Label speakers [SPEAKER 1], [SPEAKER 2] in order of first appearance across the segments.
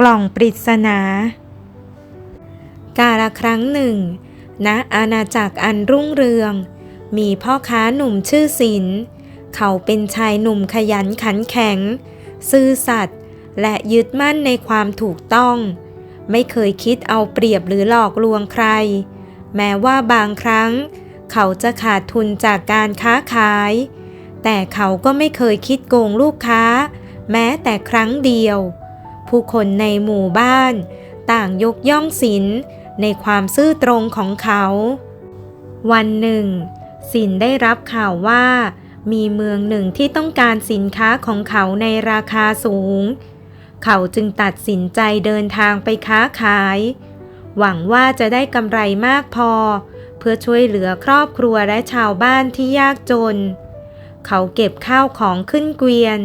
[SPEAKER 1] กล่องปริศนา กาละครั้งหนึ่งณอาณาจักรอันรุ่งเรือง มีพ่อค้าหนุ่มชื่อศิลเขาเป็นชายหนุ่มขยันขันแข็ง ซื่อสัตย์และยึดมั่นในความถูกต้อง ไม่เคยคิดเอาเปรียบหรือหลอกลวงใคร แม้ว่าบางครั้ง เขาจะขาดทุนจากการค้าขาย แต่เขาก็ไม่เคยคิดโกงลูกค้า แม้แต่ครั้งเดียว ผู้คนในหมู่บ้าน ต่างยกย่องศิลในความซื่อตรงของเขา วันหนึ่งศิลได้รับข่าวว่า มีเมืองหนึ่งที่ต้องการสินค้าของเขาในราคาสูง เขาจึงตัดสินใจเดินทางไปค้าขาย หวังว่าจะได้กำไรมากพอ เพื่อช่วยเหลือครอบครัวและชาวบ้านที่ยากจน เขาเก็บข้าวของขึ้นเกวียน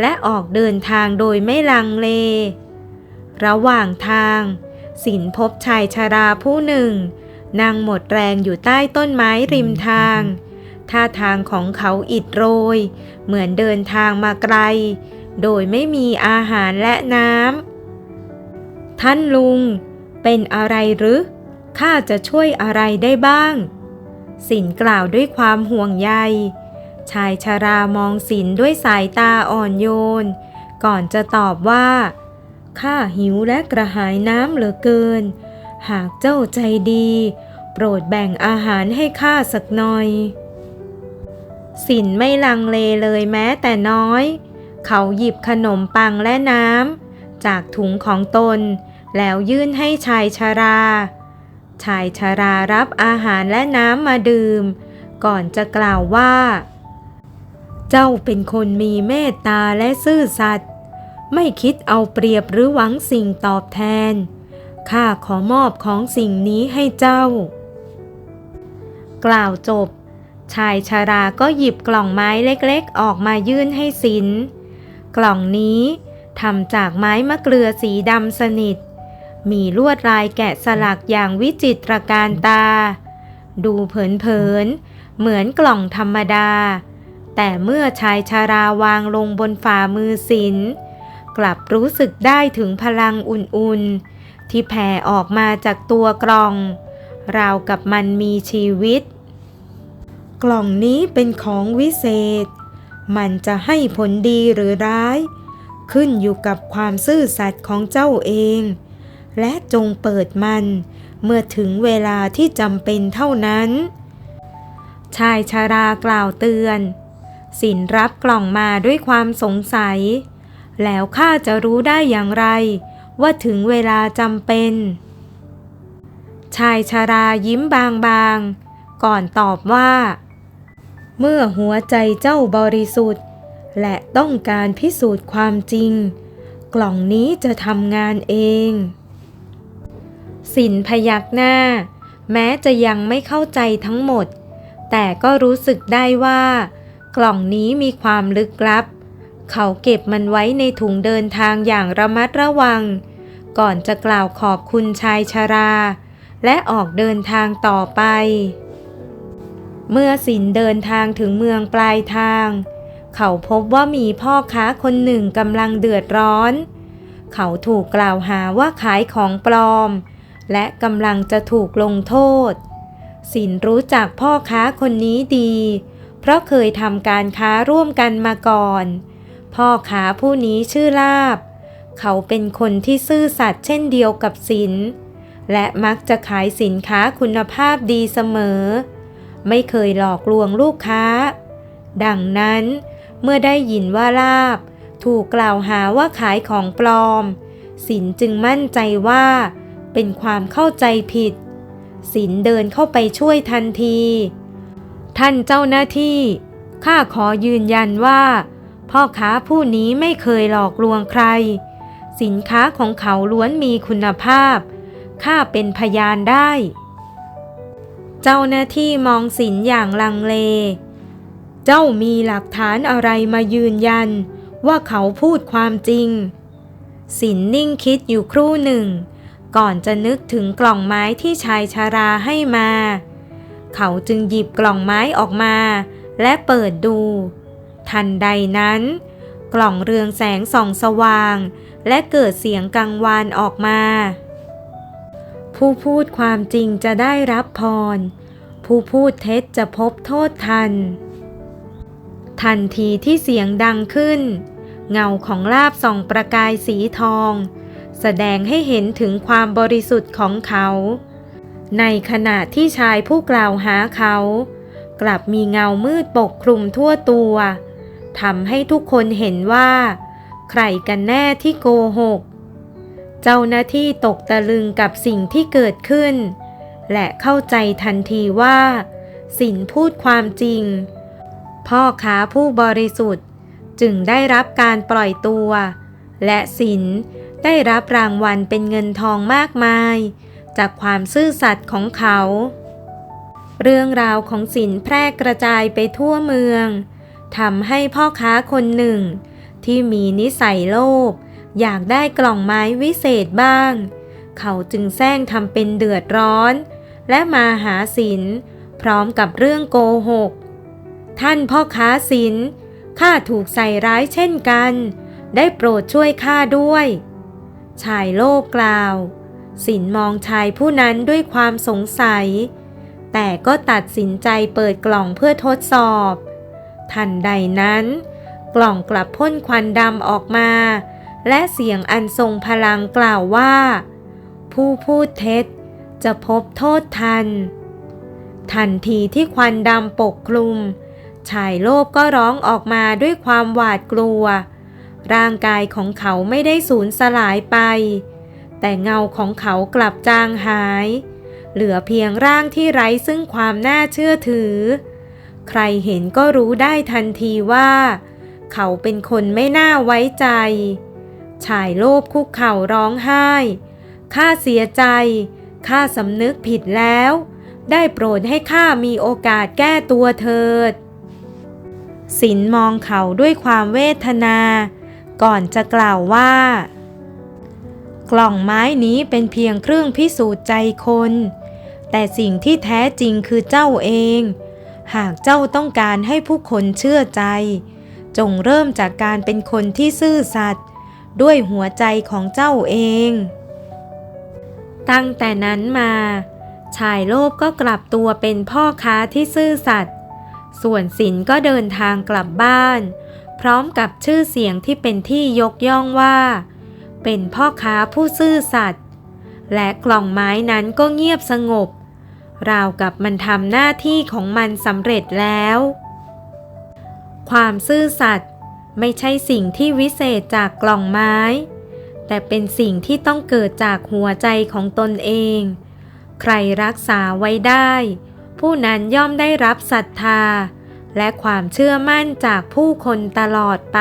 [SPEAKER 1] และออกเดินทางโดยไม่ลังเล ระหว่างทาง สินพบชายชาราผู้หนึ่ง นั่งหมดแรงอยู่ใต้ต้นไม้ริมทาง ท่าทางของเขาอิดโรย เหมือนเดินทางมาไกล โดยไม่มีอาหารและน้ำ ท่านลุง เป็นอะไรหรือ ข้าจะช่วยอะไรได้บ้าง สินกล่าวด้วยความห่วงใย ชายชารามองสินด้วยสายตาอ่อนโยน ก่อนจะตอบว่าข้าหิวและกระหายน้ำเหลือเกิน หากเจ้าใจดี โปรดแบ่งอาหารให้ข้าสักหน่อย สินไม่ลังเลเลยแม้แต่น้อย เขาหยิบขนมปังและน้ำจากถุงของตน แล้วยื่นให้ชายชารา ชายชารารับอาหารและน้ำมาดื่ม ก่อนจะกล่าวว่า เจ้าเป็นคนมีเมตตาและซื่อสัตย์ไม่คิดเอาเปรียบหรือหวังสิ่งตอบแทน ข้าขอมอบของสิ่งนี้ให้เจ้า กล่าวจบ ชายชาราก็หยิบกล่องไม้เล็กๆ ออกมายื่นให้สิน กล่องนี้ทำจากไม้มะเกลือสีดำสนิท มีลวดลายแกะสลักอย่างวิจิตรการตา ดูเผินๆ เหมือนกล่องธรรมดา แต่เมื่อชายชาราวางลงบนฝ่ามือสินกลับรู้สึกได้ถึงพลังอุ่นๆ ที่แผ่ออกมาจากตัวกล่อง ราวกับมันมีชีวิต กล่องนี้เป็นของวิเศษ มันจะให้ผลดีหรือร้าย ขึ้นอยู่กับความซื่อสัตย์ของเจ้าเอง และจงเปิดมันเมื่อถึงเวลาที่จำเป็นเท่านั้น ชายชารากล่าวเตือน สินรับกล่องมาด้วยความสงสัย แล้วข้าจะรู้ได้อย่างไร ว่าถึงเวลาจำเป็น ชายชารายิ้มบางๆ ก่อนตอบว่า เมื่อหัวใจเจ้าบริสุทธิ์ และต้องการพิสูจน์ความจริง กล่องนี้จะทำงานเอง สินพยักหน้า แม้จะยังไม่เข้าใจทั้งหมด แต่ก็รู้สึกได้ว่า กล่องนี้มีความลึกลับ เขาเก็บมันไว้ในถุงเดินทางอย่างระมัดระวัง ก่อนจะกล่าวขอบคุณชายชรา และออกเดินทางต่อไป เมื่อสินเดินทางถึงเมืองปลายทาง เขาพบว่ามีพ่อค้าคนหนึ่งกำลังเดือดร้อน เขาถูกกล่าวหาว่าขายของปลอม และกำลังจะถูกลงโทษ สินรู้จักพ่อค้าคนนี้ดีเพราะเคยทำการค้าร่วมกันมาก่อน พ่อค้าผู้นี้ชื่อลาบ เขาเป็นคนที่ซื่อสัตย์เช่นเดียวกับสิน และมักจะขายสินค้าคุณภาพดีเสมอ ไม่เคยหลอกลวงลูกค้า ดังนั้นเมื่อได้ยินว่าลาบ ถูกกล่าวหาว่าขายของปลอม สินจึงมั่นใจว่า เป็นความเข้าใจผิด สินเดินเข้าไปช่วยทันที ท่านเจ้าหน้าที่ ข้าขอยืนยันว่า พ่อค้าผู้นี้ไม่เคยหลอกลวงใคร สินค้าของเขาล้วนมีคุณภาพ ข้าเป็นพยานได้ เจ้าหน้าที่มองสินอย่างลังเล เจ้ามีหลักฐานอะไรมายืนยัน ว่าเขาพูดความจริง สินนิ่งคิดอยู่ครู่หนึ่ง ก่อนจะนึกถึงกล่องไม้ที่ชายชาราให้มา เขาจึงหยิบกล่องไม้ออกมา และเปิดดู ทันใดนั้น กล่องเรืองแสงส่องสว่าง และเกิดเสียงกังวานออกมา ผู้พูดความจริงจะได้รับพร ผู้พูดเท็จจะพบโทษทัน ทันทีที่เสียงดังขึ้น เงาของลาบส่องประกายสีทอง แสดงให้เห็นถึงความบริสุทธิ์ของเขา ในขณะที่ชายผู้กล่าวหาเขา กลับมีเงามืดปกคลุมทั่วตัวทำให้ทุกคนเห็นว่า ใครกันแน่ที่โกหก เจ้าหน้าที่ตกตะลึงกับสิ่งที่เกิดขึ้น และเข้าใจทันทีว่า สินพูดความจริง พ่อค้าผู้บริสุทธิ์จึงได้รับการปล่อยตัว และสินได้รับรางวัลเป็นเงินทองมากมาย จากความซื่อสัตย์ของเขา เรื่องราวของสินแพร่กระจายไปทั่วเมืองทำให้พ่อค้าคนหนึ่ง ที่มีนิสัยโลภอยากได้กล่องไม้วิเศษบ้าง เขาจึงแซงทำเป็นเดือดร้อน และมาหาสินพร้อมกับเรื่องโกหก ท่านพ่อค้าสินข้าถูกใส่ร้ายเช่นกัน ได้โปรดช่วยข้าด้วย ชายโลภกล่าว สินมองชายผู้นั้นด้วยความสงสัย แต่ก็ตัดสินใจเปิดกล่องเพื่อทดสอบ ทันใดนั้น กล่องกลับพ่นควันดำออกมา และเสียงอันทรงพลังกล่าวว่า ผู้พูดเท็จจะพบโทษทัน ทันทีที่ควันดำปกคลุม ชายโลภก็ร้องออกมาด้วยความหวาดกลัว ร่างกายของเขาไม่ได้สูญสลายไป แต่เงาของเขากลับจางหาย เหลือเพียงร่างที่ไร้ซึ่งความน่าเชื่อถือ ใครเห็นก็รู้ได้ทันทีว่า เขาเป็นคนไม่น่าไว้ใจ ชายโลภคุกเข่าร้องไห้ ข้าเสียใจ ข้าสำนึกผิดแล้ว ได้โปรดให้ข้ามีโอกาสแก้ตัวเถิดสินมองเขาด้วยความเวทนา ก่อนจะกล่าวว่า กล่องไม้นี้เป็นเพียงเครื่องพิสูจน์ใจคน แต่สิ่งที่แท้จริงคือเจ้าเอง หากเจ้าต้องการให้ผู้คนเชื่อใจ จงเริ่มจากการเป็นคนที่ซื่อสัตย์ด้วยหัวใจของเจ้าเอง ตั้งแต่นั้นมา ชายโลภก็กลับตัวเป็นพ่อค้าที่ซื่อสัตย์ส่วนสินก็เดินทางกลับบ้าน พร้อมกับชื่อเสียงที่เป็นที่ยกย่องว่า เป็นพ่อค้าผู้ซื่อสัตย์และกล่องไม้นั้นก็เงียบสงบ ราวกับมันทำหน้าที่ของมันสำเร็จแล้ว ความซื่อสัตย์ไม่ใช่สิ่งที่วิเศษจากกล่องไม้ แต่เป็นสิ่งที่ต้องเกิดจากหัวใจของตนเอง ใครรักษาไว้ได้ ผู้นั้นย่อมได้รับศรัทธา และความเชื่อมั่นจากผู้คนตลอดไป